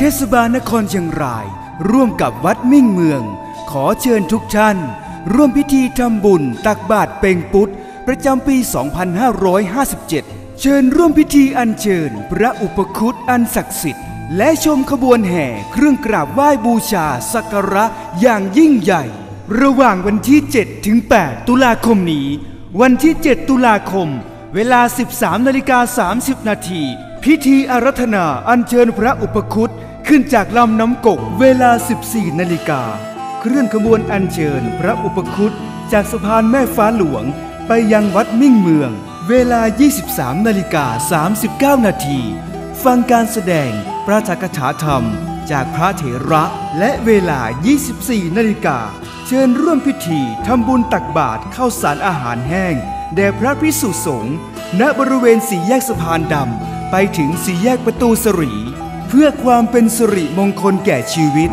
เทศบาลนครเชียงราย ร่วมกับวัดมิ่งเมือง ขอเชิญทุกท่าน ร่วมพิธีทำบุญตักบาตรเป่งปุตประจำปี 2557 เชิญร่วมพิธีอัญเชิญ พระอุปคุตอันศักดิ์สิทธิ์ และชมขบวนแห่เครื่องกราบไหว้บูชาสักการะอย่างยิ่งใหญ่ ระหว่างวันที่ 7 ถึง 8 ตุลาคมนี้ วันที่ 7 ตุลาคม เวลา 13นาฬิกา30 นาทีพิธีอารัธนาอัญเชิญพระอุปคุต ขึ้นจากลำน้ำกกเวลา 14 นาฬิกา เคลื่อนขบวนอัญเชิญพระอุปคุตจากสะพานแม่ฟ้าหลวง ไปยังวัดมิ่งเมือง เวลา 23 นาฬิกา 39 นาที ฟังการแสดงพระธกถาธรรม จากพระเถระและเวลา 24 นาฬิกา เชิญร่วมพิธีทำบุญตักบาตรข้าวสารอาหารแห้ง แด่พระพิสุสงฆ์ณบริเวณสี่แยกสะพานดำไปถึงสี่แยกประตูสรี เพื่อความเป็นสิริมงคลแก่ชีวิต